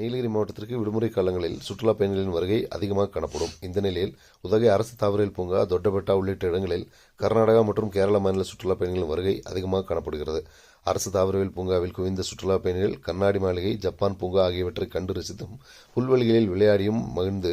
நீலகிரி மாவட்டத்திற்கு விடுமுறை காலங்களில் சுற்றுலா பயணிகளின் வருகை அதிகமாக காணப்படும். இந்த நிலையில் உதகை அரசு தாவரவியல் பூங்கா தொட்டபெட்டா உள்ளிட்ட இடங்களில் கர்நாடகா மற்றும் கேரள மாநில சுற்றுலா பயணிகளின் வருகை அதிகமாக காணப்படுகிறது. அரசு தாவரவியல் பூங்காவில் குவிந்த சுற்றுலா பயணிகள் கண்ணாடி மாளிகை ஜப்பான் பூங்கா ஆகியவற்றை கண்டு ரசித்தும் புல்வெளிகளில் விளையாடியும் மகிழ்ந்து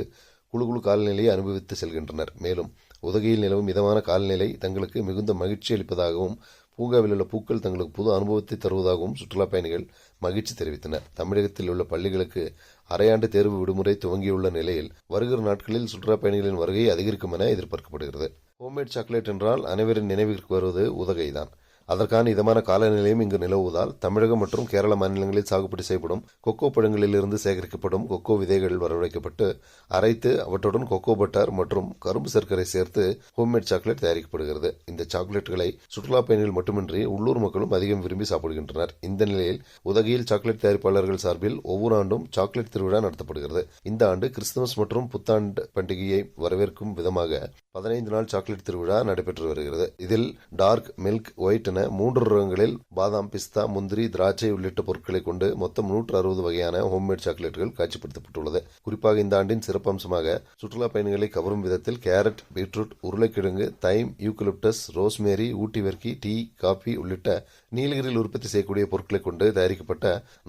குழு குழு காலநிலையை அனுபவித்து செல்கின்றனர். மேலும் உதகையில் நிலவும் மிதமான காலநிலை தங்களுக்கு மிகுந்த மகிழ்ச்சி அளிப்பதாகவும் பூங்காவில் உள்ள பூக்கள் தங்களுக்கு புது அனுபவத்தை தருவதாகவும் சுற்றுலா பயணிகள் மகிழ்ச்சி தெரிவித்தனர். தமிழகத்தில் உள்ள பள்ளிகளுக்கு அரையாண்டு தேர்வு விடுமுறை துவங்கியுள்ள நிலையில் வருகிற நாட்களில் சுற்றுலா பயணிகளின் வருகை அதிகரிக்கும் என எதிர்பார்க்கப்படுகிறது. ஹோம்மேட் சாக்லேட் என்றால் அனைவரின் நினைவிற்கு வருவது உதகைதான். அதற்கான இதமான காலநிலையும் இங்கு நிலவுவதால் தமிழகம் மற்றும் கேரள மாநிலங்களில் சாகுபடி செய்யப்படும் கொக்கோ பழங்களிலிருந்து சேகரிக்கப்படும் கொக்கோ விதைகள் வரவழைக்கப்பட்டு அரைத்து அவற்றுடன் கொக்கோ பட்டர் மற்றும் கரும்பு சர்க்கரை சேர்த்து ஹோம்மேட் சாக்லேட் தயாரிக்கப்படுகிறது. இந்த சாக்லேட்டுகளை சுற்றுலா பயணிகள் மட்டுமின்றி உள்ளூர் மக்களும் அதிகம் விரும்பி சாப்பிடுகின்றனர். இந்த நிலையில் உதகையில் சாக்லேட் தயாரிப்பாளர்கள் சார்பில் ஒவ்வொரு ஆண்டும் சாக்லேட் திருவிழா நடத்தப்படுகிறது. இந்த ஆண்டு கிறிஸ்துமஸ் மற்றும் புத்தாண்டு பண்டிகையை வரவேற்கும் விதமாக பதினைந்து நாள் சாக்லேட் திருவிழா நடைபெற்று வருகிறது. இதில் டார்க் மில்க் ஒயிட் என மூன்று ரகங்களில் பாதாம் பிஸ்தா முந்திரி திராட்சை உள்ளிட்ட பொருட்களை கொண்டு மொத்தம் நூற்று அறுபது வகையான ஹோம்மேட் சாக்லேட்டுகள் காட்சிப்படுத்தப்பட்டுள்ளது. குறிப்பாக இந்த ஆண்டின் சிறப்பம்சமாக சுற்றுலா பயணிகளை கவரும் விதத்தில் கேரட் பீட்ரூட் உருளைக்கிழங்கு thyme eucalyptus rosemary Ooty varkey tea coffee உள்ளிட்ட நீலகிரியில் உற்பத்தி செய்யக்கூடிய பொருட்களை கொண்டு தயாரிக்கப்பட்ட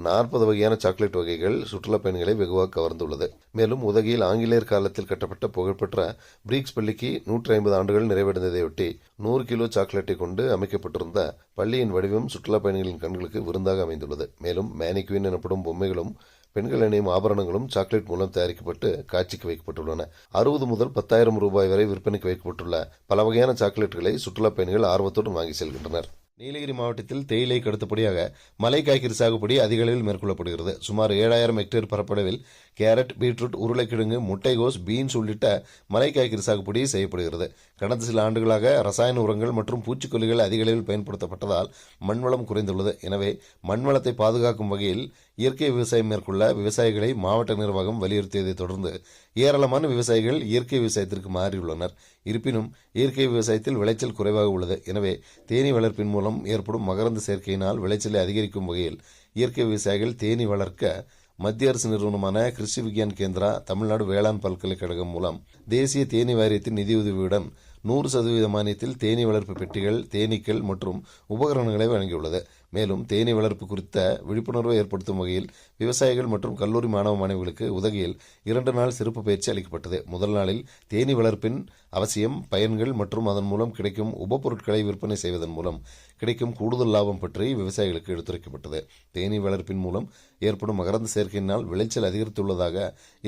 நாற்பது வகையான சாக்லேட் வகைகள் சுற்றுலா பயணிகளை வெகுவாக கவர்ந்துள்ளது. மேலும் உதகையில் ஆங்கிலேயர் காலத்தில் கட்டப்பட்ட புகழ்பெற்ற பிரீக்ஸ் பள்ளிக்கு நூற்றி ஐம்பது ஆண்டுகள் நிறைவடைந்ததையொட்டி நூறு கிலோ சாக்லேட்டை கொண்டு அமைக்கப்பட்டிருந்த பள்ளியின் வடிவம் சுற்றுலா பயணிகளின் கண்களுக்கு விருந்தாக அமைந்துள்ளது. மேலும் மேனிக்வின் எனப்படும் பொம்மைகளும் பெண்கள் அணியும் ஆபரணங்களும் சாக்லேட் மூலம் தயாரிக்கப்பட்டு காட்சிக்கு வைக்கப்பட்டுள்ளன. அறுபது முதல் பத்தாயிரம் ரூபாய் வரை விற்பனைக்கு வைக்கப்பட்டுள்ள பல வகையான சாக்லேட்டுகளை சுற்றுலா பயணிகள் ஆர்வத்துடன் வாங்கி செல்கின்றனர். நீலகிரி மாவட்டத்தில் தேயிலைக்கு அடுத்தபடியாக மலை காய்கறி சாகுபடி அதிக அளவில் மேற்கொள்ளப்படுகிறது. சுமார் ஏழாயிரம் ஹெக்டேர் பரப்பளவில் கேரட் பீட்ரூட் உருளைக்கிழங்கு முட்டைகோஸ் பீன்ஸ் உள்ளிட்ட மலைக்காய்கறி சாகுபடி செய்யப்படுகிறது. கடந்த சில ஆண்டுகளாக ரசாயன உரங்கள் மற்றும் பூச்சிக்கொல்லிகள் அதிக அளவில் பயன்படுத்தப்பட்டதால் மண்வளம் குறைந்துள்ளது. எனவே மண்வளத்தை பாதுகாக்கும் வகையில் இயற்கை விவசாயம் மேற்கொள்ள விவசாயிகளை மாவட்ட நிர்வாகம் வலியுறுத்தியதை தொடர்ந்து ஏராளமான விவசாயிகள் இயற்கை விவசாயத்திற்கு மாறியுள்ளனர். இருப்பினும் இயற்கை விவசாயத்தில் விளைச்சல் குறைவாக உள்ளது. எனவே தேனீ வளர்ப்பின் மூலம் ஏற்படும் மகரந்த சேர்க்கையினால் விளைச்சலை அதிகரிக்கும் வகையில் இயற்கை விவசாயிகள் தேனீ வளர்க்க மத்திய அரசு நிறுவனமான கிருஷி விக்யான் கேந்திரா தமிழ்நாடு வேளாண் பல்கலைக்கழகம் மூலம் தேசிய தேனீ வாரியத்தின் நிதியுதவியுடன் நூறு சதவீத மானியத்தில் தேனீ வளர்ப்பு பெட்டிகள் தேனீக்கள் மற்றும் உபகரணங்களை வழங்கியுள்ளது. மேலும் தேனீ வளர்ப்பு குறித்த விழிப்புணர்வை ஏற்படுத்தும் வகையில் விவசாயிகள் மற்றும் கல்லூரி மாணவ மாணவிகளுக்கு உதகையில் இரண்டு நாள் சிறப்பு பயிற்சி அளிக்கப்பட்டது. முதல் நாளில் தேனீ வளர்ப்பின் அவசியம் பயன்கள் மற்றும் அதன் மூலம் கிடைக்கும் உபப்பொருட்களை விற்பனை செய்வதன் மூலம் கிடைக்கும் கூடுதல் லாபம் பற்றி விவசாயிகளுக்கு எடுத்துரைக்கப்பட்டது. தேனீ வளர்ப்பின் மூலம் ஏற்படும் மகரந்த சேர்க்கையினால் விளைச்சல் அதிகரித்துள்ளதாக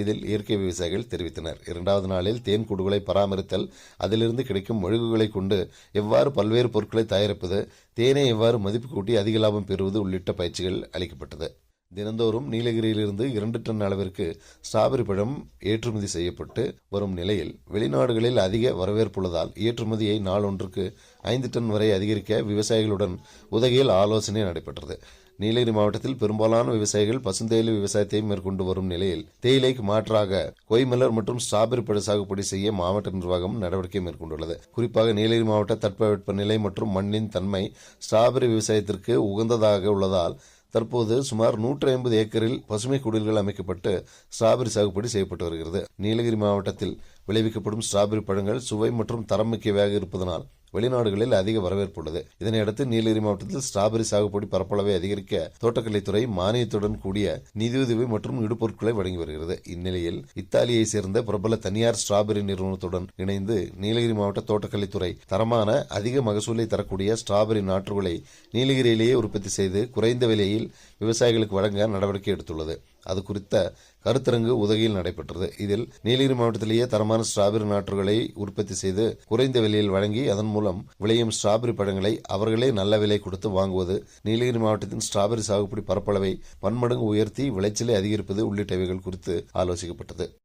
இதில் இயற்கை விவசாயிகள் தெரிவித்தனர். இரண்டாவது நாளில் தேன் கூடுகளை பராமரித்தல் அதிலிருந்து கிடைக்கும் மெழுகுகளை கொண்டு எவ்வாறு பல்வேறு பொருட்களை தயாரிப்பது தேனை எவ்வாறு மதிப்பு கூட்டி அதிக லாபம் பெறுவது உள்ளிட்ட பயிற்சிகள் அளிக்கப்பட்டது. தினந்தோறும் நீலகிரியிலிருந்து இரண்டு டன் அளவிற்கு ஸ்ட்ராபெரி பழம் ஏற்றுமதி செய்யப்பட்டு வரும் நிலையில் வெளிநாடுகளில் அதிக வரவேற்புள்ளதால் ஏற்றுமதியை நாளொன்றுக்கு ஐந்து டன் வரை அதிகரிக்க விவசாயிகளுடன் உதகையில் ஆலோசனை நடைபெற்றது. நீலகிரி மாவட்டத்தில் பெரும்பாலான விவசாயிகள் பசுந்தேயிலை விவசாயத்தை மேற்கொண்டு வரும் நிலையில் தேயிலைக்கு மாற்றாக கொய்மலர் மற்றும் ஸ்ட்ராபெரி பழ சாகுபடி செய்ய மாவட்ட நிர்வாகம் நடவடிக்கை மேற்கொண்டுள்ளது. குறிப்பாக நீலகிரி மாவட்ட தட்பவெட்ப நிலை மற்றும் மண்ணின் தன்மை ஸ்ட்ராபெரி விவசாயத்திற்கு உகந்ததாக உள்ளதால் தற்போது சுமார் நூற்றி ஐம்பது ஏக்கரில் பசுமை குடில்கள் அமைக்கப்பட்டு ஸ்ட்ராபெரி சாகுபடி செய்யப்பட்டு வருகிறது. நீலகிரி மாவட்டத்தில் விளைவிக்கப்படும் ஸ்ட்ராபெரி பழங்கள் சுவை மற்றும் தரம் மிக்கவையாக இருப்பதனால் வெளிநாடுகளில் அதிக வரவேற்பு உள்ளது. இதனையடுத்து நீலகிரி மாவட்டத்தில் ஸ்ட்ராபெரி சாகுபடி பரப்பளவை அதிகரிக்க தோட்டக்கலைத்துறை மானியத்துடன் கூடிய நிதியுதவி மற்றும் இடுபொருட்களை வழங்கி வருகிறது. இந்நிலையில் இத்தாலியை சேர்ந்த பிரபல தனியார் ஸ்ட்ராபெரி நிறுவனத்துடன் இணைந்து நீலகிரி மாவட்ட தோட்டக்கலைத்துறை தரமான அதிக மகசூலை தரக்கூடிய ஸ்ட்ராபெரி நாற்றுகளை நீலகிரியிலேயே உற்பத்தி செய்து குறைந்த விலையில் விவசாயிகளுக்கு வழங்க நடவடிக்கை எடுத்துள்ளது. அது குறித்த கருத்தரங்கு உதகையில் நடைபெற்றது. இதில் நீலகிரி மாவட்டத்திலேயே தரமான ஸ்ட்ராபெரி நாற்றுகளை உற்பத்தி செய்து குறைந்த விலையில் வழங்கி அதன் மூலம் விளையும் ஸ்ட்ராபெரி பழங்களை அவர்களே நல்ல விலை கொடுத்து வாங்குவது நீலகிரி மாவட்டத்தின் ஸ்ட்ராபெரி சாகுபடி பரப்பளவை பன்மடங்கு உயர்த்தி விளைச்சலை அதிகரிப்பது உள்ளிட்டவைகள் குறித்து ஆலோசிக்கப்பட்டது.